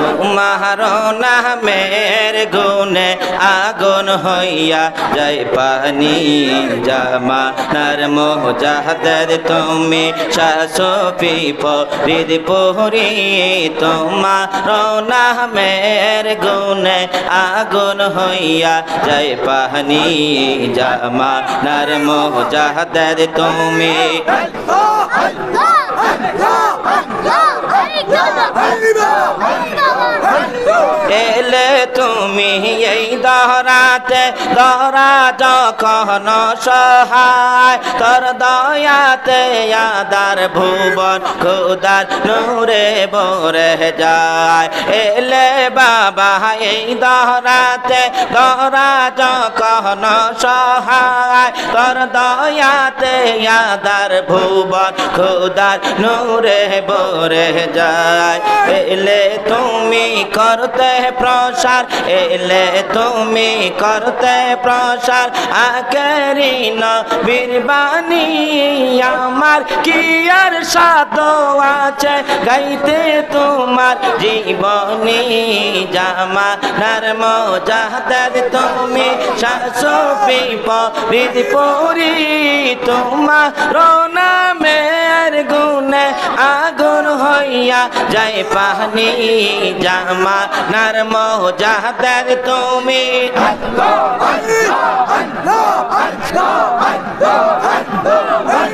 তোমার নামের গুনে আগুন হইয়া যায় পানি জামা নার মোজাহাদের তুমি শাসপি পরিদ পুরি তোমার নামের গুনে আগুন হইয়া যায় পানি জামা নার মোজাহাদের তুমি এলে তুমি এই দহরাতে, দহরা যখন সহায়, তোর দয়াতে আদার ভুবন খুদার নূরে বরে যায়। এলে বাবা, এই দহরাতে, দহরা যখন সহায়। তোর দয়াতে আদার ভুবন খুদার নূরে বরে যায়। এলে তুমি করতে প্রসার, এলে তুমি করতে প্রসার। আকেরি বীরবাণী আমার কি আর সাদ আছে? গাইতে তোমার জীবনী জামা নরম যাহাদের তুমি শাসপি পরিদ পুরি। তোমার নামের গুণে আগুন হইয়া যায় পানি। জামা নরম যাহাদের তুমি আল্লাহ আল্লাহ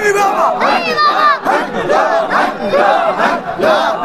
爱你妈妈爱你妈妈你你你